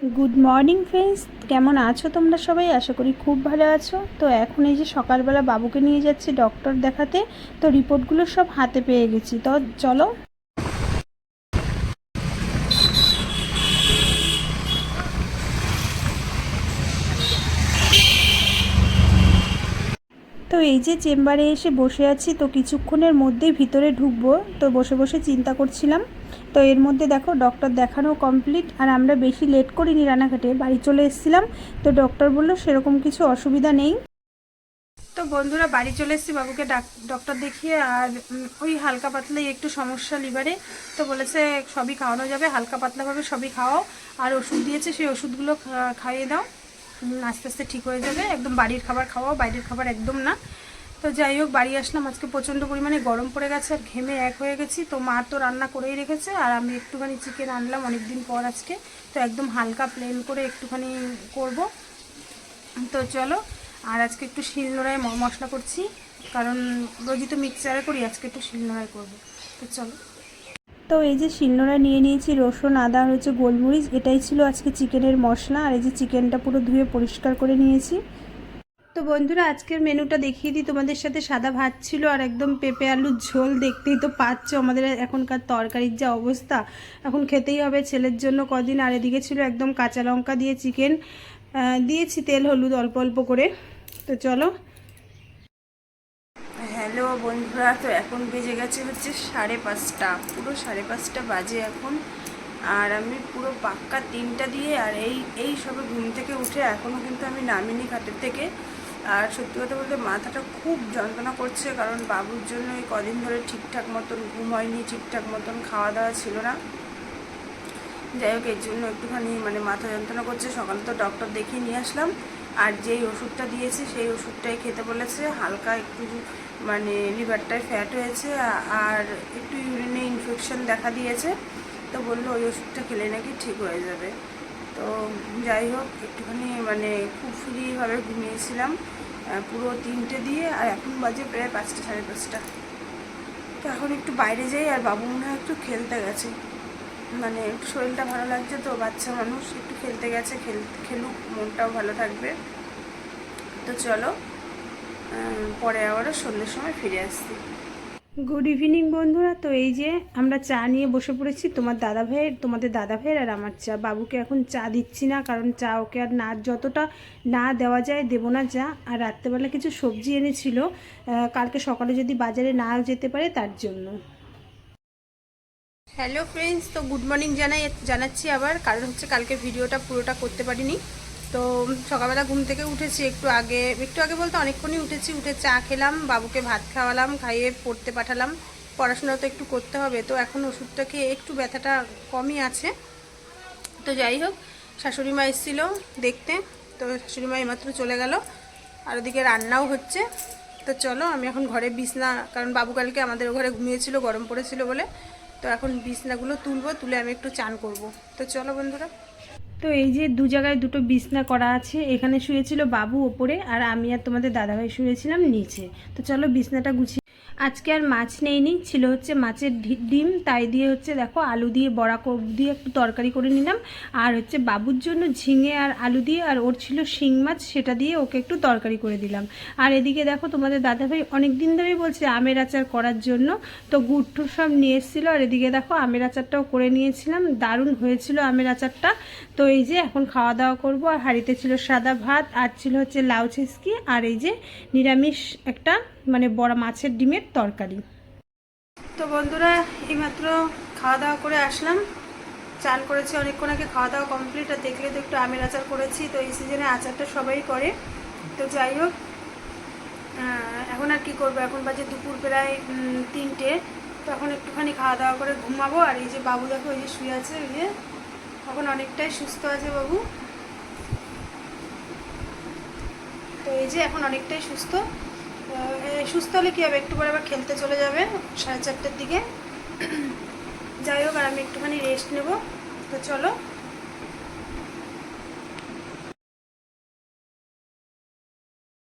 Good morning friends কেমন আছো তোমরা সবাই? আশা করি খুব ভালো আছো। তো এখন এই যে সকালবেলা বাবুকে নিয়ে যাচ্ছি ডক্টর দেখাতে, তো রিপোর্টগুলো সব হাতে পেয়ে গেছি। তো চলো। তো এই যে চেম্বারে এসে বসে আছি, তো কিছুক্ষণের মধ্যেই ভিতরে ঢুকবো। তো বসে বসে চিন্তা করছিলাম তো এর মধ্যে দেখো ডক্টর দেখানো কমপ্লিট আর আমরা বেশি লেট করিনি রানাঘাটে, বাড়ি চলে এসেছিলাম, তো ডক্টর বলল সেরকম কিছু অসুবিধা নেই। তো বন্ধুরা বাড়ি চলে এসেছি, বাবুকে ডক্টর দেখিয়ে, আর ওই হালকা পাতলাই একটু সমস্যা লিভারে, তো বলেছে সবই খাওয়ানো যাবে, হালকা পাতলাভাবে সবই খাওয়াও, আর ওষুধ দিয়েছে, সেই ওষুধগুলো খাইয়ে দাও। আস্তে আস্তে ঠিক হয়ে যাবে, একদম বাড়ির খাবার খাওয়াও, বাইরের খাবার একদম না। তো যাই হোক, বাড়ি আসলাম। আজকে প্রচণ্ড পরিমাণে গরম পড়ে গেছে আর ঘেমে এক হয়ে গেছি। তো মা তো রান্না করেই রেখেছে আর আমি একটুখানি চিকেন আনলাম অনেক দিন পর আজকে। তো একদম হালকা প্লেন করে একটুখানি করব। তো চলো, আর আজকে একটু শিলনোড়ায় মশলা করছি। কারণ রোজই তো মিক্সচারে করি, আজকে একটু শিলনোড়ায় করব। তো চলো। তো এই যে শিলনোড়া নিয়ে নিয়েছি রসুন, আদা হচ্ছে গোলমরিচ, এটাই ছিল আজকে চিকেনের মশলা। আর এই যে চিকেনটা পুরো ধুয়ে পরিষ্কার করে নিয়েছি। তো বন্ধুরা, আজকের মেনুটা দেখিয়ে দিই। তোমাদের সাথে সাদা ভাত ছিল আর একদম পেঁপে আলুর ঝোল। দেখতেই তো পাচ্ছ আমাদের এখনকার তরকারির যা অবস্থা। এখন খেতেই হবে ছেলের জন্য কদিন। আর এদিকে ছিল একদম কাঁচা লঙ্কা দিয়ে চিকেন। দিয়েছি তেল, হলুদ, অল্প অল্প করে। তো চলো। হ্যালো বন্ধুরা, তো এখন বেজে গেছে হচ্ছে সাড়ে পাঁচটা। পুরো সাড়ে পাঁচটা বাজে এখন। আর আমি পুরো পাক্কা তিনটা দিয়ে, আর এই এই সবে ঘুম থেকে উঠে এখনও কিন্তু আমি নামিনি ঘাটের থেকে। আর সত্যি কথা বলতে মাথাটা খুব যন্ত্রণা করছে, কারণ বাবুর জন্য এই কদিন ধরে ঠিকঠাক মতন ঘুম হয়নি, ঠিকঠাক মতন খাওয়া দাওয়া ছিল না। যাই হোক, এর জন্য একটুখানি মানে মাথা যন্ত্রণা করছে। সকালে তো ডক্টর দেখিয়ে নিয়ে আসলাম, আর যেই ওষুধটা দিয়েছে সেই ওষুধটাই খেতে বলেছে। হালকা একটু মানে লিভারটায় ফ্যাট হয়েছে, আর একটু ইউরিনে ইনফেকশন দেখা দিয়েছে। তো বলল, ওই ওষুধটা খেলে নাকি ঠিক হয়ে যাবে। তো যাই হোক, একটুখানি মানে খুব ফ্রিভাবে ঘুমিয়েছিলাম পুরো তিনটে দিয়ে, আর এখন বাজে প্রায় পাঁচটা, সাড়ে পাঁচটা। তো এখন একটু বাইরে যাই, আর বাবু মনে হয় একটু খেলতে গেছে। মানে একটু শরীরটা ভালো লাগছে তো, বাচ্চা মানুষ একটু খেলতে গেছে, খেল, খেলুক, মনটাও ভালো থাকবে। তো চলো পরে আবারও সন্ধ্যের সময় ফিরে আসছি। গুড ইভিনিং বন্ধুরা। তো এই যে আমরা চা নিয়ে বসে পড়েছি, তোমার দাদা ভাইয়ের, তোমাদের দাদা ভাইয়ের আর আমার চা। বাবুকে এখন চা দিচ্ছি না, কারণ চা ওকে আর না, যতটা না দেওয়া যায় দেবো না চা। আর রাত্রেবেলা কিছু সবজি এনেছিল কালকে সকালে যদি বাজারে না যেতে পারে তার জন্য। হ্যালো ফ্রেন্ডস তো গুড মর্নিং জানাই, জানাচ্ছি আবার। কারণ হচ্ছে কালকে ভিডিওটা পুরোটা করতে পারিনি। তো সকালবেলা ঘুম থেকে উঠেছি একটু আগে। একটু আগে বলতে অনেকক্ষণই উঠেছি, উঠে চা খেলাম, বাবুকে ভাত খাওয়ালাম, খাইয়ে পড়তে পাঠালাম। পড়াশোনা তো একটু করতে হবে, তো এখন ওষুধটা খেয়ে একটু ব্যথাটা কমই আছে। তো যাই হোক, শাশুড়ি মা এসেছিল দেখতে, তো শাশুড়ি মা এইমাত্র চলে গেল। আর ওদিকে রান্নাও হচ্ছে। তো চলো, আমি এখন ঘরে বিছনা, কারণ বাবু কালকে আমাদের ঘরে ঘুমিয়েছিল, গরম পড়েছিল বলে। তো এখন বিছনাগুলো তুলবো, তুলে আমি একটু চান করব। তো চলো বন্ধুরা। তো এই যে দু জায়গায় দুটো বিছনা করা আছে, এখানে শুয়েছিল বাবু ওপরে আর আমি আর তোমাদের দাদাভাই শুয়েছিলাম নিচে। তো চলো বিছনাটা গুছিয়ে আজকে আর মাছ নেইনি, ছিল হচ্ছে মাছের ডিম, তাই দিয়ে হচ্ছে দেখো আলু দিয়ে বড়া দিয়ে একটু তরকারি করে নিলাম। আর হচ্ছে বাবুর জন্য ঝিঙে আর আলু দিয়ে, আর ওর ছিল শিং মাছ, সেটা দিয়ে ওকে একটু তরকারি করে দিলাম। আর এদিকে দেখো তোমাদের দাদাভাই অনেক দিন ধরেই বলছে আমের আচার করার জন্য, তো গুড় সব নিয়ে এসেছিল। আর এদিকে দেখো আমের আচারটাও করে নিয়েছিলাম, দারুণ হয়েছিল আমের আচারটা। তো এই যে এখন খাওয়া দাওয়া করব, আর হাঁড়িতে ছিল সাদা ভাত, আর ছিল হচ্ছে লাউ ছেসকি, আর এই যে নিরামিষ একটা মানে বড় মাছের ডিমের তরকারি। তো বন্ধুরা, এইমাত্র খাওয়া দাওয়া করে আসলাম। চান করেছি, অনেকক্ষণ আগে খাওয়া দাওয়া কমপ্লিট আর দেখলে তো একটু আমের আচার করেছি, তো এই সিজনে আচারটা সবাই করে। তো যাই হোক এখন আর কি করব? এখন বাজে দুপুর প্রায় তিনটে। তো এখন একটুখানি খাওয়া দাওয়া করে ঘুমাবো, আর এই যে বাবু দেখো, এই যে শুয়ে আছে, ওই যে এখন অনেকটাই সুস্থ আছে বাবু। তো এই যে এখন অনেকটাই সুস্থ। সুস্থ হলে কী হবে? একটু পরে আবার খেলতে চলে যাবে, সাড়ে চারটের দিকে। যাই হোক, আর আমি একটুখানি রেস্ট নেব। তো চলো।